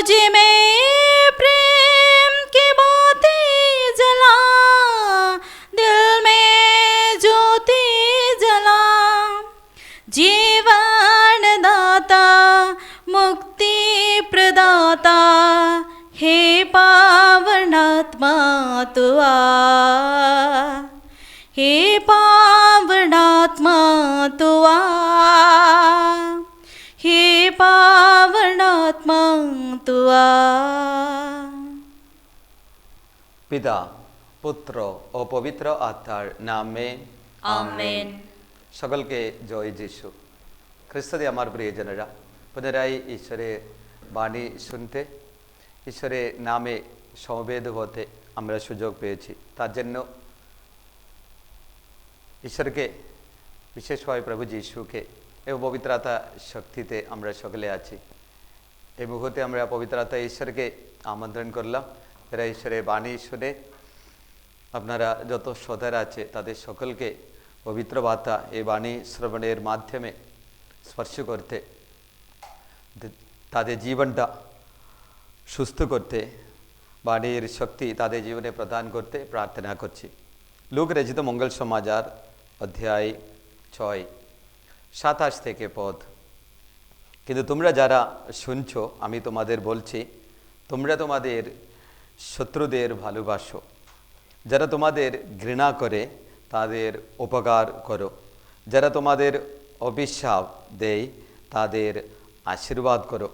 मुझमें प्रेम की बातें जला। दिल में ज्योति जला। जीवन दाता मुक्ति प्रदाता, हे पावनात्मा तुआ हे पावनात्मा পিতা পুত্র ও পবিত্র আত্মার নামে আমেন সকলকে জয় যিশু আমার প্রিয়জনেরা পুনরায় ঈশ্বরের বাণী শুনতে ঈশ্বরের নামে সমবেদ হতে আমরা সুযোগ পেয়েছি তার জন্য ঈশ্বরকে বিশেষভাবে প্রভু যিশুকে এবং পবিত্রতা শক্তিতে আমরা সকলে আছি এই মুহূর্তে আমরা পবিত্রতা ঈশ্বরকে আমন্ত্রণ করলাম। এরা ঈশ্বরের বাণী শুনে আপনারা যত সদার আছে, তাদের সকলকে পবিত্র বার্তা এই বাণী শ্রবণের মাধ্যমে স্পর্শ করতে, তাদের জীবনটা সুস্থ করতে, বাণীর শক্তি তাদের জীবনে প্রদান করতে প্রার্থনা করছি। লোক রচিত মঙ্গল সমাজার অধ্যায় ছয়, সাতাশ থেকে পদ কিন্তু তোমরা যারা শুনছো, আমি তোমাদের বলছি, তোমরা তোমাদের শত্রুদের ভালোবাসো। যারা তোমাদের ঘৃণা করে, তাদের উপকার করো। যারা তোমাদের অভিশাপ দেয়, তাদের আশীর্বাদ করো।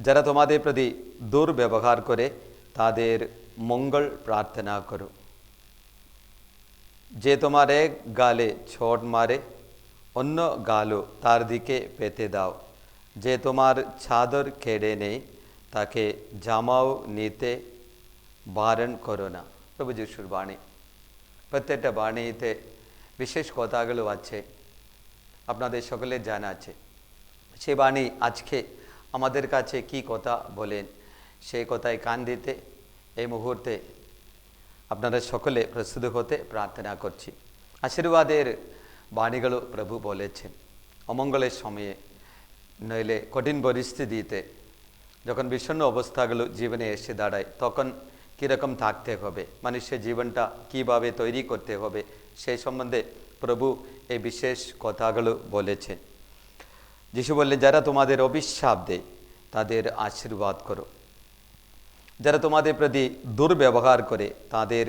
যারা তোমাদের প্রতি দুর্ব্যবহার করে, তাদের মঙ্গল প্রার্থনা করো। যে তোমার এক গালে ছোট মারে, অন্য গালও তার দিকে পেতে দাও। যে তোমার চাদর কেড়ে নেই, তাকে জামাও নিতে বারণ করো না। প্রভু যিশুর বাণী। প্রত্যেকটা বাণীতে বিশেষ কথাগুলো আছে, আপনাদের সকলের জানা আছে। সে বাণী আজকে আমাদের কাছে কি কথা বলেন সেই কথায় কান দিতে এই মুহূর্তে আপনারা সকলে প্রস্তুত হতে প্রার্থনা করছি। আশীর্বাদের বাণীগুলো প্রভু বলেছেন। অমঙ্গলের সময়ে নইলে কঠিন পরিস্থিতিতে যখন বিষণ্ণ অবস্থাগুলো জীবনে এসে দাঁড়ায় তখন কীরকম থাকতে হবে মানুষের জীবনটা কীভাবে তৈরি করতে হবে সেই সম্বন্ধে প্রভু এই বিশেষ কথাগুলো বলেছেন যিশু বললেন যারা তোমাদের অভিশাপ দেয় তাদের আশীর্বাদ করো যারা তোমাদের প্রতি দুর্ব্যবহার করে তাদের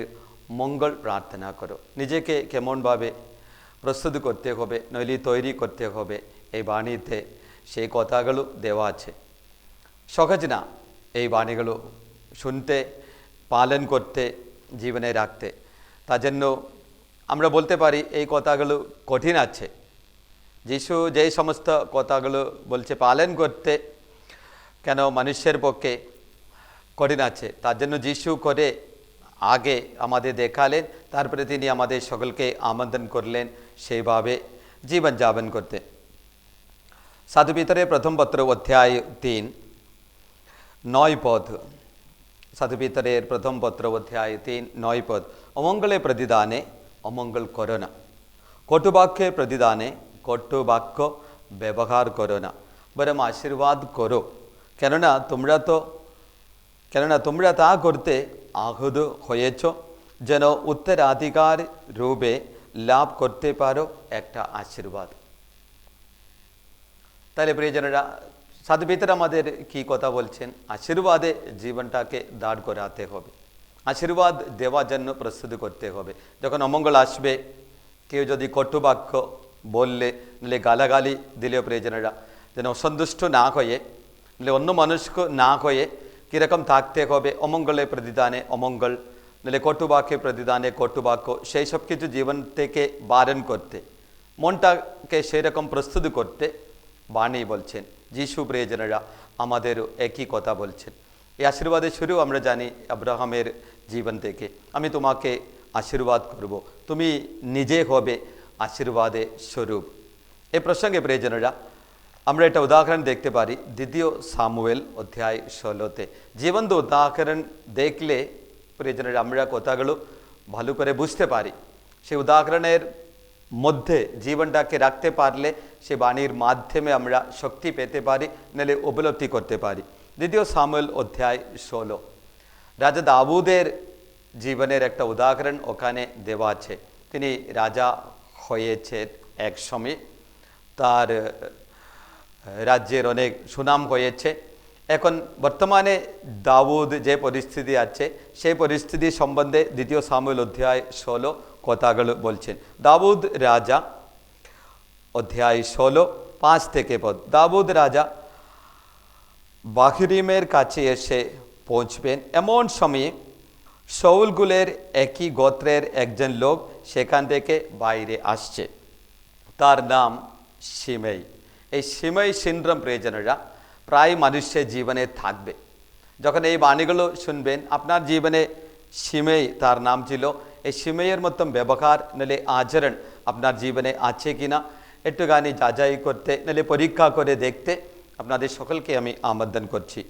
মঙ্গল প্রার্থনা করো নিজেকে কেমনভাবে প্রস্তুত করতে হবে নইলে তৈরি করতে হবে এই বাণীতে সেই কথাগুলো দেওয়া আছে সহজ না এই বাণীগুলো শুনতে পালন করতে জীবনে রাখতে তার জন্য আমরা বলতে পারি এই কথাগুলো কঠিন আছে যিশু যেই সমস্ত কথাগুলো বলছে পালন করতে কেন মানুষের পক্ষে কঠিন আছে তার জন্য যিশু করে আগে আমাদের দেখালেন তারপরে তিনি আমাদের সকলকে আমন্ত্রণ করলেন সেইভাবে জীবন যাপন করতে প্রথম পত্র অধ্যায় তিন নয় পদ সাধু পিতরের প্রথম পত্র অধ্যায় তিন নয় পদ অমঙ্গলে প্রতিদানে অমঙ্গল করো না কটুবাক্যে প্রতিদানে কটুবাক্য ব্যবহার করো না বরং আশীর্বাদ করো কেননা তোমরা তো কেননা তোমরা তা করতে আহত হয়েছ যেন উত্তরাধিকার রূপে লাভ করতে পারো একটা আশীর্বাদ তাহলে প্রিয়জনেরা সাধু পিতর আমাদের কি কথা বলছেন? আশীর্বাদে জীবনটাকে দাঁড় করাতে হবে। আশীর্বাদ দেওয়ার জন্য প্রস্তুতি করতে হবে। যখন অমঙ্গল আসবে, কেউ যদি কটুবাক্য বললে, নাহলে গালাগালি দিলেও প্রিয়জনেরা, যেন অসন্তুষ্ট না হয়ে, নাহলে অন্য মানুষকে না হয়ে কীরকম থাকতে হবে অমঙ্গলের প্রতিদানে অমঙ্গল, নাহলে কটুবাক্যে প্রতিদানে কটুবাক্য, সেই সব কিছু জীবন থেকে বারণ করতে, মনটাকে সেই রকম প্রস্তুত করতে বাণী বলছেন, যিশু প্রিয়জনেরা আমাদেরও একই কথা বলছেন। এই আশীর্বাদের শুরু আমরা জানি আব্রাহামের জীবন থেকে। আমি তোমাকে আশীর্বাদ করব। তুমি নিজে হবে আশীর্বাদে স্বরূপ। এ প্রসঙ্গে প্রিয়জনেরা আমরা এটা উদাহরণ দেখতে পারি, দ্বিতীয় সামুয়েল অধ্যায় ষোলোতে। জীবন্ত উদাহরণ দেখলে প্রিয়জনের আমরা কথাগুলো ভালো করে বুঝতে পারি। সেই উদাহরণের মধ্যে জীবনটাকে রাখতে পারলে সে বাণীর মাধ্যমে আমরা শক্তি পেতে পারি, নাহলে উপলব্ধি করতে পারি। দ্বিতীয় সামুয়েল অধ্যায় ষোলো। রাজা দাবুদের জীবনের একটা উদাহরণ ওখানে দেওয়া আছে। তিনি রাজা হয়েছে এক সময়। তার রাজ্যের অনেক সুনাম হয়েছে। এখন বর্তমানে দাউদ যে পরিস্থিতি আছে, সেই পরিস্থিতি সম্বন্ধে দ্বিতীয় সামুয়েল অধ্যায় ষোলো কথাগুলো বলছেন। দাউদ রাজা, অধ্যায় ষোলো, পাঁচ থেকে পদ। দাউদ রাজা বাহরিমের কাছে এসে পৌঁছবেন। এমন সময়ে শৌলগুলের একই গোত্রের একজন লোক সেখান থেকে বাইরে আসছে। তার নাম সিমেই। এই সিমেই সিন্ড্রোম প্রয়োজনেরা প্রায় মানুষের জীবনে থাকবে। যখন এই বাণীগুলো শুনবেন, আপনার জীবনে সিমেই তার নাম ছিল এই সিমেইয়ের মতন ব্যবহার নাহলে আচরণ আপনার জীবনে আছে কি না একটুখানি যাচাই করতে নাহলে পরীক্ষা করে দেখতে আপনাদের সকলকে আমি আমন্ত্রণ করছি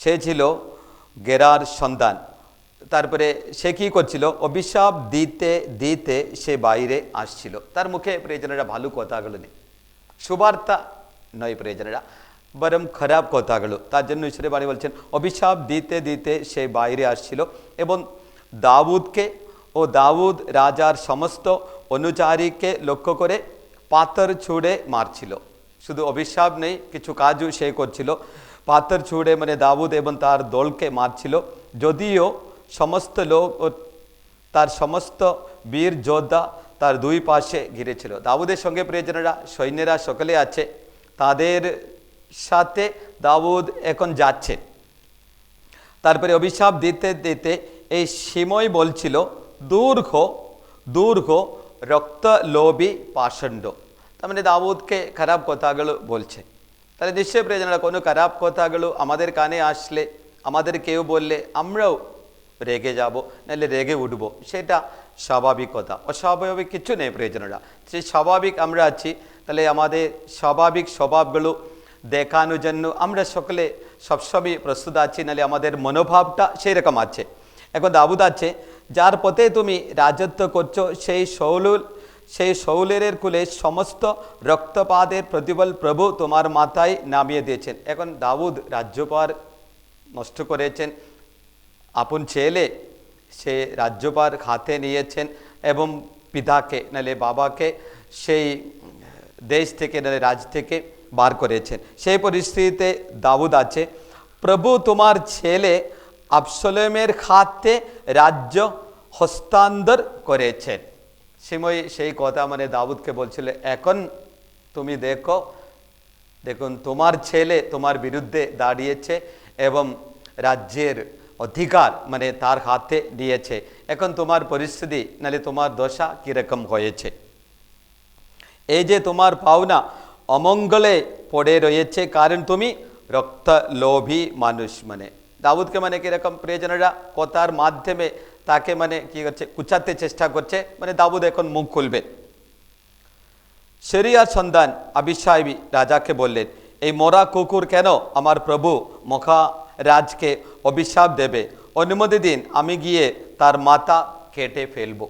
সে ছিল গেরার সন্তান তারপরে সে কী করছিল অভিশাপ দিতে দিতে সে বাইরে আসছিল তার মুখে প্রিয়জনেরা ভালো কথাগুলো নেই সুবার্তা নয় প্রিয়জনেরা বরং খারাপ কথাগুলো তার জন্য ঈশ্বরের বাণী বলছেন অভিশাপ দিতে দিতে সে বাইরে আসছিল এবং দাউদকে ও দাউদ রাজার সমস্ত অনুচারীকে লক্ষ্য করে পাথর ছুঁড়ে মারছিল। শুধু অভিশাপ নেই, কিছু কাজও সে করছিল। পাথর ছুঁড়ে মানে দাউদ এবং তার দলকে মারছিল। যদিও সমস্ত লোক ও তার সমস্ত বীর যোদ্ধা তার দুই পাশে ঘিরেছিল। দাউদের সঙ্গে প্রিয়জনেরা, সৈন্যরা সকলে আছে। তাদের সাথে দাউদ এখন যাচ্ছে। তারপরে অভিশাপ দিতে দিতে এই সিময় বলছিল দূর্ঘ দূর্ঘ রক্তলোভী পাষণ্ড তার মানে দাউদকে খারাপ কথাগুলো বলছে তাহলে নিশ্চয়ই প্রয়োজনরা কোনো খারাপ কথাগুলো আমাদের কানে আসলে আমাদের কেউ বললে আমরাও রেগে যাব নাহলে রেগে উঠবো সেটা স্বাভাবিক কথা অস্বাভাবিক কিছু নেই প্রয়োজনরা সে স্বাভাবিক আমরা আছি তাহলে আমাদের স্বাভাবিক স্বভাবগুলো দেখানোর জন্য আমরা সকলে সবসময় প্রস্তুত আছি নাহলে আমাদের মনোভাবটা সেই রকম আছে এখন দাবুদ আছে যার পথে তুমি রাজত্ব করছ, সেই শৌলুল সেই শৌলের কুলে সমস্ত রক্তপাতের প্রতিবল প্রভু তোমার মাথায় নামিয়ে দিয়েছেন। এখন দাউদ রাজ্যপার নষ্ট করেছেন। আপন ছেলে সে রাজ্যপার হাতে নিয়েছেন এবং পিতাকে নাহলে বাবাকে সেই দেশ থেকে নাহলে রাজ থেকে বার করেছেন। সেই পরিস্থিতিতে দাউদ আছে। প্রভু তোমার ছেলে আবসলেমের খাতে রাজ্য হস্তান্তর করেছেন। সিময় সেই কথা মানে দাউদকে বলছিল, এখন তুমি দেখো, দেখুন তোমার ছেলে তোমার বিরুদ্ধে দাঁড়িয়েছে এবং রাজ্যের অধিকার মানে তার হাতে নিয়েছে এখন তোমার পরিস্থিতি নালে তোমার দশা কীরকম হয়েছে? এই যে তোমার পাওনা অমঙ্গলে পড়ে রয়েছে, কারণ তুমি রক্তলোভী মানুষ মানে। দাউদকে মানে কীরকম প্রিয়জনেরা কথার মাধ্যমে তাকে মানে কি করছে? কুচাতে চেষ্টা করছে মানে দাউদ এখন মুখ খুলবে। সেরিয়ার সন্তান আবিসাইবি রাজাকে বললেন, এই মরা কুকুর কেন আমার প্রভু মহারাজকে অভিশাপ দেবে? অনুমতি দিন, আমি গিয়ে তার মাথা কেটে ফেলব।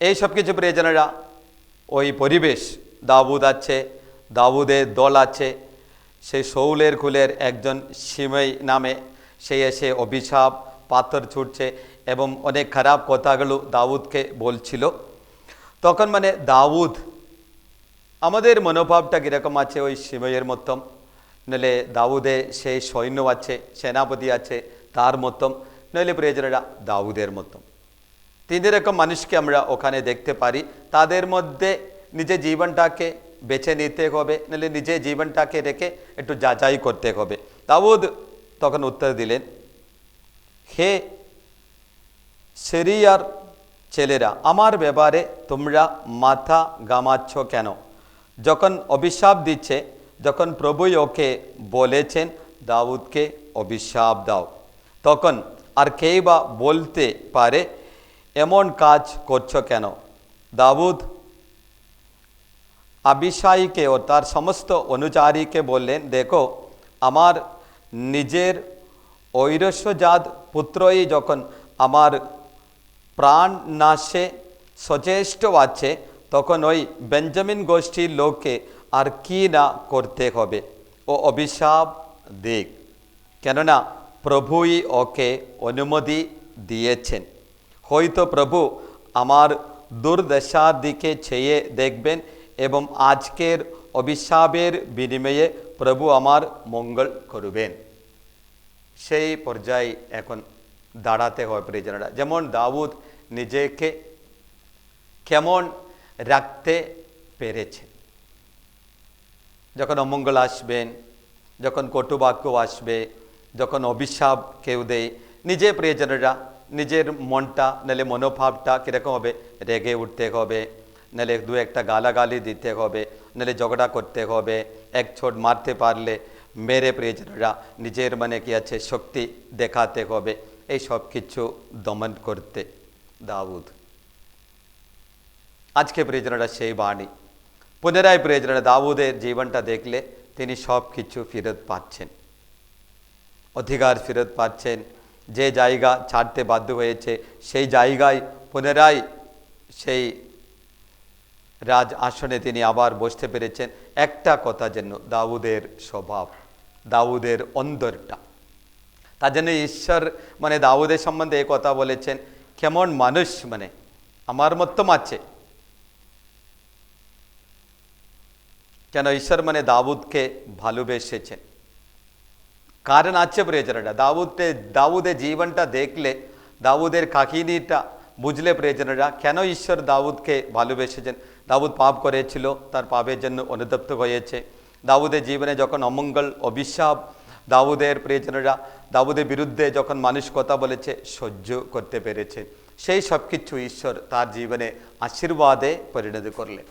এই সব কিছু প্রিয়জনেরা, ওই পরিবেশ, দাবুদ আছে, দাবুদের দল আছে, সেই শৌলের কুলের একজন সিমই নামে সে এসে অভিশাপ, পাথর ছুটছে এবং অনেক খারাপ কথাগুলো দাউদকে বলছিল। তখন মানে দাউদ, আমাদের মনোভাবটা কীরকম আছে ওই সিমইয়ের মতন? নইলে দাউদে সেই সৈন্য আছে, সেনাপতি আছে, তার মতন। নইলে প্রিয়জনেরা দাউদের মতন। তিন রকম মানুষকে আমরা ওখানে দেখতে পারি। তাদের মধ্যে নিজের জীবনটাকে বেছে নিতে হবে নাহলে নিজের জীবনটাকে রেখে একটু যাচাই করতে হবে। দাউদ তখন উত্তর দিলেন, হে সেরিয়ার ছেলেরা, আমার ব্যাপারে তোমরা মাথা গামাচ্ছ কেন? যখন অভিশাপ দিচ্ছে, যখন প্রভুই ওকে বলেছেন, দাউদকে অভিশাপ দাও। তখন আর কেই বা বলতে পারে, এমন কাজ করছ কেন? দাউদ আবিশাইকে ও তার সমস্ত অনুচারীকে বললেন, দেখো, আমার নিজের ঐরস্যজাত পুত্রই যখন আমার প্রাণ নাশে সচেষ্ট আছে, তখন ওই বেঞ্জামিন গোষ্ঠীর লোককে আর কি না করতে হবে? ও অভিশাপ দিক। কেননা প্রভুই ওকে অনুমতি দিয়েছেন। হয়তো প্রভু আমার দুর্দশার দিকে চেয়ে দেখবেন এবং আজকের অভিশাপের বিনিময়ে প্রভু আমার মঙ্গল করবেন সেই পর্যায়ে এখন দাঁড়াতে হয় প্রিয়জনেরা যেমন দাউদ নিজেকে কেমন রাখতে পেরেছে যখন অমঙ্গল আসবেন যখন কটুবাক্য আসবে যখন অভিশাপ কেউ দেয় নিজে প্রিয়জনেরা নিজের মনটা নাহলে মনোভাবটা কীরকম হবে রেগে উঠতে হবে নাহলে দু একটা গালাগালি দিতে হবে নাহলে ঝগড়া করতে হবে এক ছোট মারতে পারলে মেরে প্রিয়জনেরা নিজের মানে কি আছে শক্তি দেখাতে হবে? এই সব কিছু দমন করতে দাউদ। আজকে প্রিয়জনেরা সেই বাণী। পুনরায় প্রিয়জনেরা দাউদের জীবনটা দেখলে তিনি সব কিছু ফেরত পাচ্ছেন। অধিকার ফেরত পাচ্ছেন। যে জায়গা ছাড়তে বাধ্য হয়েছে, সেই জায়গায় পুনরায় সেই রাজ আসনে তিনি আবার বসতে পেরেছেন। একটা কথা যেন দাউদের স্বভাব, দাউদের অন্দরটা তার জন্য ঈশ্বর মানে দাউদের সম্বন্ধে এই কথা বলেছেন, কেমন মানুষ মানে আমার মতম আছে। কেন ঈশ্বর মানে দাউদকে ভালোবেসেছেন। কারণ আছে প্রিয়জনরা দাউদে, দাউদের জীবনটা দেখলে, দাউদের কাহিনীটা বুঝলে প্রিয়জনরা, কেন ঈশ্বর দাউদকে ভালোবেসেছেন? দাউদ পাপ করেছিল, তার পাপের জন্য অনুতপ্ত হয়েছে। দাউদের জীবনে যখন অমঙ্গল, অভিশাপ, দাউদের প্রিয়জনরা, দাউদের বিরুদ্ধে যখন মানুষ কথা বলেছে, সহ্য করতে পেরেছে। সেই সব কিছু ঈশ্বর তার জীবনে আশীর্বাদে পরিণত করলেন।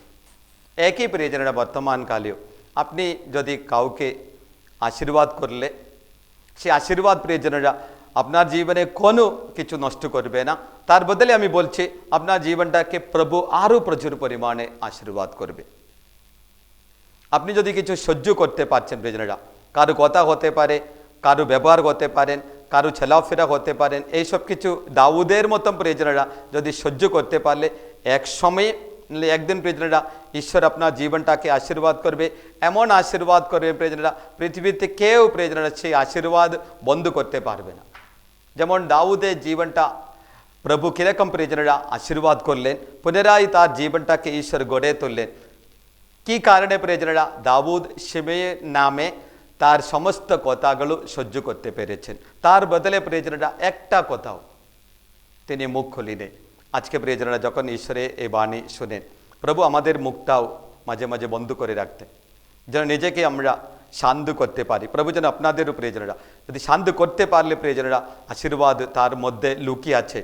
একই প্রিয়জনেরা বর্তমানকালেও আপনি যদি কাউকে আশীর্বাদ করলে, সেই আশীর্বাদ প্রিয়জনেরা আপনার জীবনে কোনো কিছু নষ্ট করবে না। তার বদলে আমি বলছি, আপনার জীবনটাকে প্রভু আরও প্রচুর পরিমাণে আশীর্বাদ করবে। আপনি যদি কিছু সহ্য করতে পারছেন প্রিয়জনেরা, কারও কথা হতে পারে, কারও ব্যবহার হতে পারেন, কারও ছেলাফেরা হতে পারেন, এই সব কিছু দাউদের মতন প্রিয়জনেরা যদি সহ্য করতে পারলে, এক সময়ে একদিন প্রিয়জনেরা ঈশ্বর আপনার জীবনটাকে আশীর্বাদ করবে। এমন আশীর্বাদ করবে প্রিয়জনেরা, পৃথিবীতে কেউ প্রিয়জনেরা সেই আশীর্বাদ বন্ধ করতে পারবে না। যেমন দাউদের জীবনটা প্রভু কীরকম প্রিয়জনেরা আশীর্বাদ করলেন পুনরায় তার জীবনটাকে ঈশ্বর গড়ে তুললেন কি কারণে প্রিয়জনেরা দাউদ শিমেয়ের নামে তার সমস্ত কথাগুলো সহ্য করতে পেরেছেন তার বদলে প্রিয়জনেরা একটা কথাও তিনি মুখ খুলিনে আজকে প্রিয়জনেরা যখন ঈশ্বরে এই বাণী শুনেন প্রভু আমাদের মুখটাও মাঝে মাঝে বন্ধ করে রাখতেন যেন নিজেকে আমরা শান্ত করতে পারি প্রভু যেন আপনাদেরও প্রিয়জনেরা যদি শান্ত করতে পারলে প্রিয়জনেরা আশীর্বাদ তার মধ্যে লুকিয়ে আছে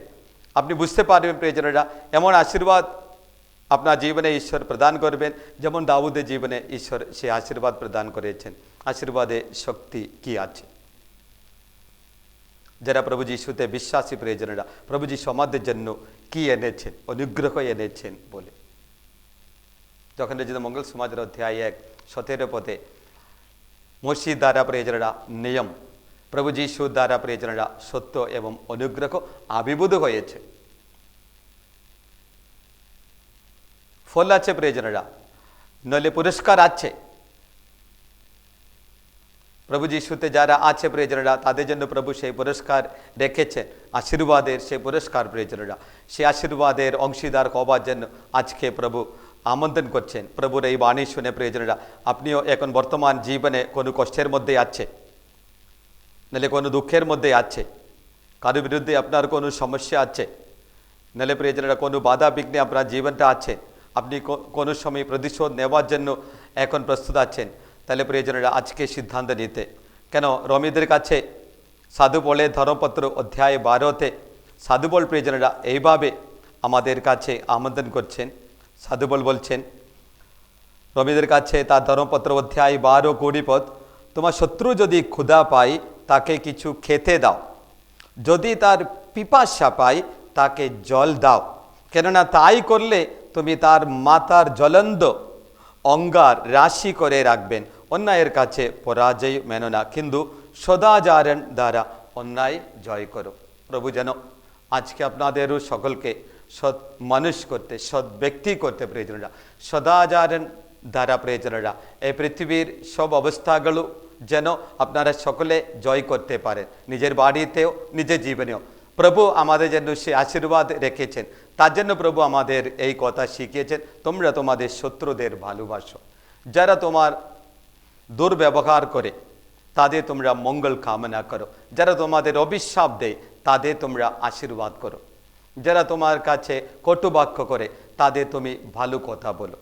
আপনি বুঝতে পারবেন, প্রিয়জনেরা। এমন আশীর্বাদ আপনার জীবনে ঈশ্বর প্রদান করবেন, যেমন দাউদের জীবনে ঈশ্বর সে আশীর্বাদ প্রদান করেছেন। আশীর্বাদে শক্তি কি আছে? যারা প্রভু যিশুতে বিশ্বাসী, প্রয়োজনেরা, প্রভু যিশু আমাদের জন্য কি এনেছেন? অনুগ্রহ এনেছেন বলে। যখন রচিত মঙ্গল সমাজের অধ্যায় এক, সতেরো পথে মসজিদ দ্বারা, প্রয়োজনেরা, নিয়ম প্রভু যিশু দ্বারা প্রয়োজনেরা সত্য এবং অনুগ্রহ আবির্ভূত হয়েছে। ফল আছে প্রয়োজনেরা, নইলে পুরস্কার আছে। প্রভু যিশুতে যারা আছে প্রিয়জনেরা, তাদের জন্য প্রভু সেই পুরস্কার রেখেছেন আশীর্বাদের সেই পুরস্কার প্রিয়জনেরা। সেই আশীর্বাদের অংশীদার হবার জন্য আজকে প্রভু আমন্ত্রণ করছেন। প্রভুর এই বাণী শুনে প্রিয়জনেরা, আপনিও এখন বর্তমান জীবনে কোনো কষ্টের মধ্যে আছে নাহলে কোনো দুঃখের মধ্যে আছে কারোর বিরুদ্ধে আপনার কোনো সমস্যা আছে নাহলে প্রিয়জনেরা কোনো বাধা বিঘ্নে আপনার জীবনটা আছে, আপনি কোনো সময় প্রতিশোধ নেওয়ার জন্য এখন প্রস্তুত আছেন, তাহলে প্রিয়জনেরা আজকে সিদ্ধান্ত নিতে। কেন? রমিদের কাছে সাধু বলে ধর্মপত্র অধ্যায় বারোতে সাধুবল প্রিয়জনেরা এইভাবে আমাদের কাছে আমন্ত্রণ করছেন। সাধুবল বলছেন, রমিদের কাছে তার ধর্মপত্র অধ্যায় বারো কুড়ি পদ তোমার শত্রু যদি ক্ষুধা পায় তাকে কিছু খেতে দাও। যদি তার পিপাসা পায় তাকে জল দাও। কেননা তাই করলে তুমি তার মাতার জ্বলন্দ অঙ্গার রাশি করে রাখবেন। অন্যায়ের কাছে পরাজয় মেনো না। কিন্তু সদাচারণ দ্বারা অন্যায় জয় করো। প্রভু যেন আজকে আপনাদেরও সকলকে সৎ মানুষ করতে, সৎ ব্যক্তি করতে প্রয়োজনরা সদাচারণ দ্বারা প্রয়োজনরা এই পৃথিবীর সব অবস্থাগুলো যেন আপনারা সকলে জয় করতে পারেন। নিজের বাড়িতেও, নিজের জীবনেও। প্রভু আমাদের জন্য সে আশীর্বাদ রেখেছেন। তার জন্য প্রভু আমাদের এই কথা শিখিয়েছেন, তোমরা তোমাদের শত্রুদের ভালোবাসো। যারা তোমার দুর্ব্যবহার করে, তাদের তোমরা মঙ্গল কামনা করো। যারা তোমাদের অভিশাপ দেয়, তাদের তোমরা আশীর্বাদ করো। যারা তোমার কাছে কটুবাক্য করে, তাদের তুমি ভালো কথা বলো।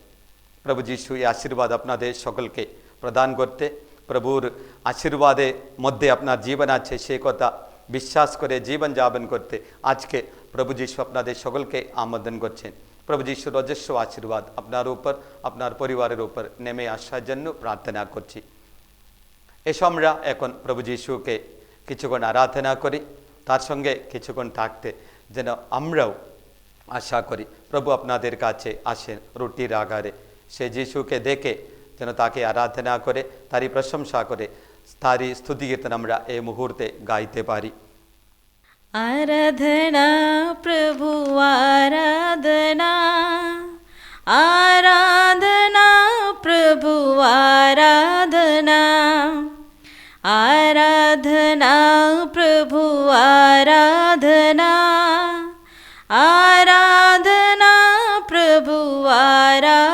প্রভু যিশু, এই আশীর্বাদ আপনাদের সকলকে প্রদান করতে। প্রভুর আশীর্বাদের মধ্যে আপনার জীবন আছে, সে কথা বিশ্বাস করে জীবন যাপন করতে আজকে প্রভু যিশু আপনাদের সকলকে আমন্ত্রণ করছেন। প্রভু যিশুর অজস্র আশীর্বাদ আপনার উপর, আপনার পরিবারের উপর নেমে আসার জন্য প্রার্থনা করছি। এসো আমরা এখন প্রভু যিশুকে কিছুক্ষণ আরাধনা করি, তার সঙ্গে কিছুক্ষণ থাকতে যেন আমরাও আশা করি। প্রভু আপনাদের কাছে আসেন রুটির আগারে সে যিশুকে দেখে যেন তাকে আরাধনা করে তারই প্রশংসা করে তারই স্তুতি কীর্তন আমরা এই মুহূর্তে গাইতে পারি आराधना प्रभु आराधना आराधना प्रभु आराधना आराधना प्रभु आराधना आराधना प्रभु आराधना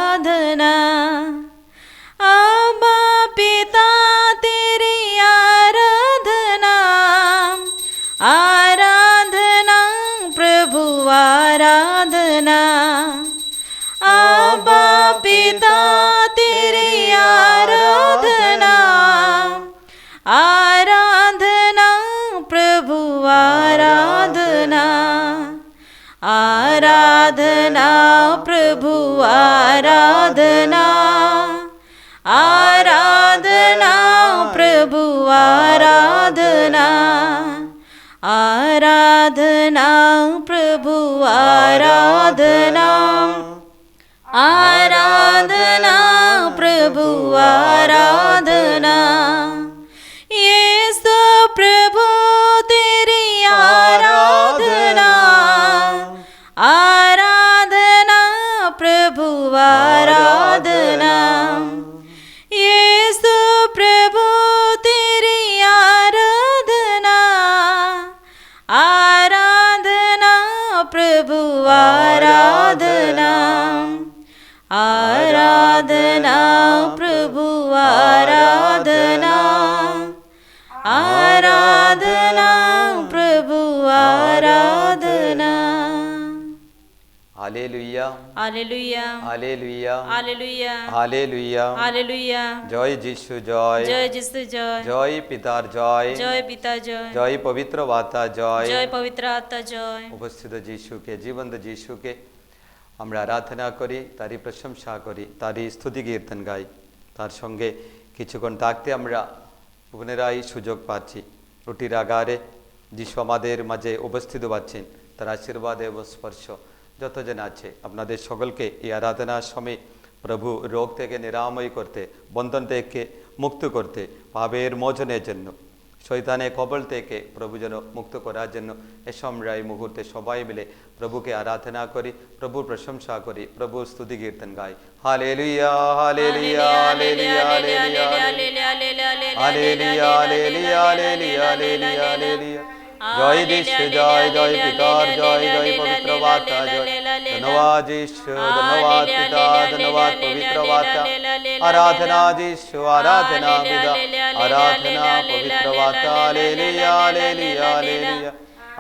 आराधना प्रभु आराधना জয় যিশু জয় জয় যিশু জয় জয় পিতার জয় জয় পিতা জয় জয় পবিত্র বাতা জয় জয় পবিত্র আত্মা জয় উপস্থিত যিশুকে জীবন্ত যিশুকে আমরা আরাধনা করি তারই প্রশংসা করি তারই স্তুতি কীর্তন গাই তার সঙ্গে কিছুক্ষণ থাকতে আমরা পুনরায় সুযোগ পাচ্ছি রুটির আগারে যিশু আমাদের মাঝে উপস্থিত পাচ্ছেন তার আশীর্বাদ এবং স্পর্শ যতজন আছে আপনাদের সকলকে এই আরাধনার সময় প্রভু রোগ থেকে নিরাময় করতে বন্ধন থেকে মুক্ত করতে পাপের মোচনের জন্য শৈতানের কবল থেকে প্রভু যেন মুক্ত করার জন্য এসব আমরা এই মুহূর্তে সবাই মিলে প্রভুকে আরাধনা করি প্রভুর প্রশংসা করি প্রভুর স্তুতি কীর্তন গাই হালেলুয়া হালেলুয়া হালেলুয়া জয় যিশু জয় জয় পিতার জয় জয় পবিত্র বার্তা জয় ধন্যবাদ যিশু ধন্যবাদ পিতা ধন্যবাদ পবিত্র বার্তা আরাধনা যিশু আরাধনা পিতা আরাধনা পবিত্র বার্তা hallelujah hallelujah hallelujah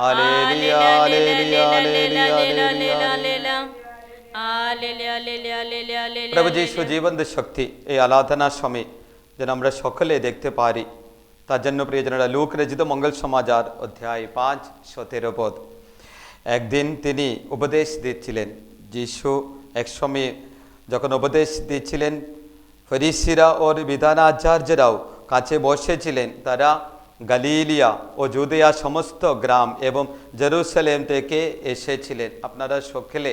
hallelujah hallelujah hallelujah hallelujah প্রভু যিশু জীবন্ত শক্তি এই আরাধনার সময় যেন আমরা সকলে দেখতে পারি তার জন্য প্রিয়জনেরা লোক রচিত মঙ্গল সমাচার, অধ্যায় পাঁচ, সতেরো পদ। একদিন তিনি উপদেশ দিচ্ছিলেন, যিশু এক সময় যখন উপদেশ দিচ্ছিলেন, ফরিসিরা ওর বিধানাচার্যরাও কাছে বসেছিলেন, তারা গালিলিয়া ও জুদিয়া সমস্ত গ্রাম এবং জেরুসালেম থেকে এসেছিলেন। আপনারা সকলে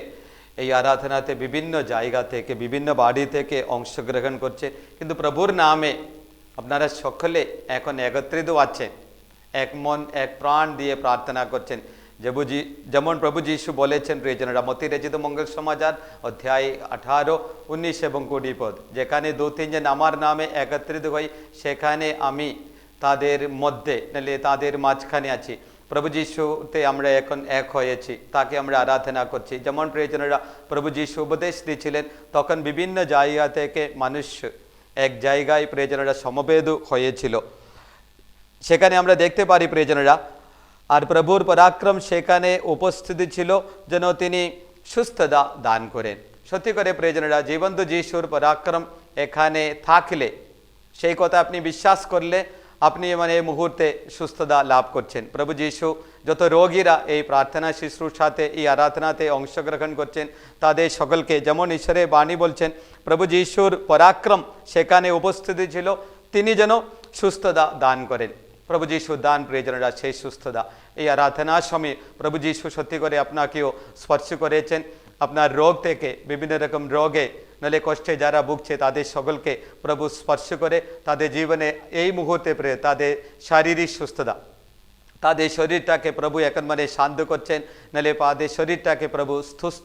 এই আরাধনাতে বিভিন্ন জায়গা থেকে, বিভিন্ন বাড়ি থেকে অংশগ্রহণ করছে কিন্তু প্রভুর নামে আপনারা সকলে এখন একত্রিত আছেন। এক মন, এক প্রাণ দিয়ে প্রার্থনা করছেন। যেবুজি, যেমন প্রভু যীশু বলেছেন, প্রিয়জনরা মতি রচিত মঙ্গল সমাচার অধ্যায় আঠারো, উনিশ এবং কুড়ি পদ। যেখানে দু তিনজন আমার নামে একত্রিত হই, সেখানে আমি তাদের মধ্যে নাহলে তাদের মাঝখানে আছি। প্রভু যিশুতে আমরা এখন এক হয়েছি, তাকে আমরা আরাধনা করছি। যেমন প্রিয়জনেরা প্রভু যিশু উপদেশ দিয়েছিলেন তখন বিভিন্ন জায়গা থেকে মানুষ এক জায়গায় প্রিয়জনেরা সমবেদ হয়েছিল। সেখানে আমরা দেখতে পারি প্রিয়জনেরা। আর প্রভুর পরাক্রম সেখানে উপস্থিতি ছিল যেন তিনি সুস্থতা দান করেন। সত্যি করে প্রিয়জনেরা, জীবন্ত যিশুর পরাক্রম এখানে থাকলে, সেই কথা আপনি বিশ্বাস করলে আপনি মানে এই মুহূর্তে সুস্থতা লাভ করছেন। প্রভু যিশু যত রোগীরা এই প্রার্থনা শুশ্রূষাতে, এই আরাধনাতে অংশগ্রহণ করছেন, তাদের সকলকে যেমন ঈশ্বরের বাণী বলছেন, প্রভু যিশুর পরাক্রম সেখানে উপস্থিতি ছিল, তিনি যেন সুস্থতা দান করেন। প্রভু যিশু দান প্রিয়জনেরা, সেই সুস্থতা। এই আরাধনার সময় প্রভু যিশু সত্যি করে আপনাকেও স্পর্শ করেছেন। আপনার রোগ থেকে, বিভিন্ন রকম রোগে, নলে কষ্টে যারা ভুগছে, তাদের সকলকে প্রভু স্পর্শ করে, তাদের জীবনে এই মুহূর্তে প্রে তাদের শারীরিক সুস্থতা। তাদের শরীরটাকে প্রভু এখন মানে শান্ত করছেন, নাহলে তাদের শরীরটাকে প্রভু স্থুস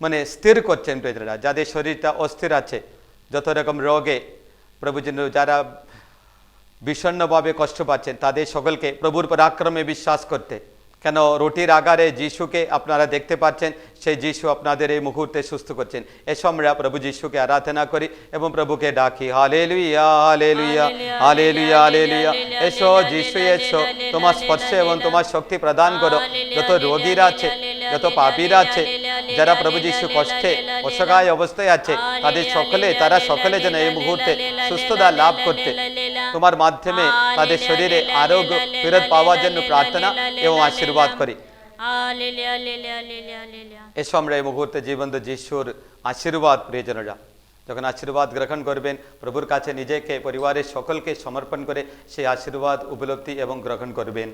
মানে স্থির করছেন প্রেজরা যাদের শরীরটা অস্থির আছে। যত রকম রোগে প্রভু যেন যারা বিষণ্নভাবে কষ্ট পাচ্ছেন, তাদের সকলকে প্রভুর পর আক্রমে বিশ্বাস করতে। কেন রুটির আগারে যিশুকে আপনারা দেখতে পাচ্ছেন সেই যিশু আপনাদের এই মুহূর্তে সুস্থ করছেন। এসব আমরা প্রভু যিশুকে আরাধনা করি এবং প্রভুকে ডাকি হালে লুইয়া হালে লুইয়া হালে লুইয়া হালে লুইয়া এসো যিশু এসো। তোমার স্পর্শে এবং তোমার শক্তি প্রদান করো। যত রোগীরা আছে যত পাপীরা আছে যারা প্রভু যিশু কষ্টে অসহায় অবস্থায় আছে তাদের সকলে তারা সকলে যেন এই মুহূর্তে সুস্থতা লাভ করতে তোমার মাধ্যমে তাদের শরীরে আরোগ্য ফেরত পাওয়ার জন্য প্রার্থনা এবং আশীর্বাদ করি. এসো আমরা এই মুহূর্তে জীবন্ত যিশুর আশীর্বাদ প্রিয়জনরা। যখন আশীর্বাদ গ্রহণ করবেন প্রভুর কাছে নিজেকে পরিবারের সকলকে সমর্পণ করে সেই আশীর্বাদ উপলব্ধি এবং গ্রহণ করবেন।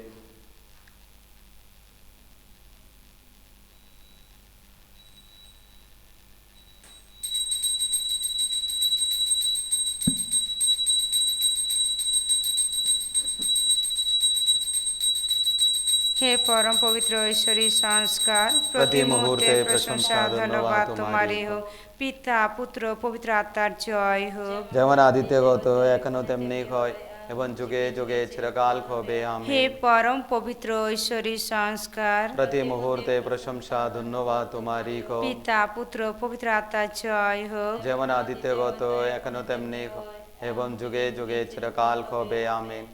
পরম পবিত্র ঐশ্বরী সংস্কার প্রতি মুহূর্তে প্রশংসা, ধন্যবাদ তোমারই হোক পিতা পুত্র পবিত্র আত্মার জয় হোক যেমন আদিত্যগত এখনও তেমনি হয় এবং যুগে যুগে চিরকাল হবে হে আমি পরম পবিত্র ঐশ্বরী সংস্কার প্রতি মুহূর্তে প্রশংসা ধন্যবাদ তোমারই পিতা পুত্র পবিত্র আত্মার জয় হোক যেমন আদিত্যগত এখনও তেমনি এবং যুগে যুগে চিরকাল হবে আমিন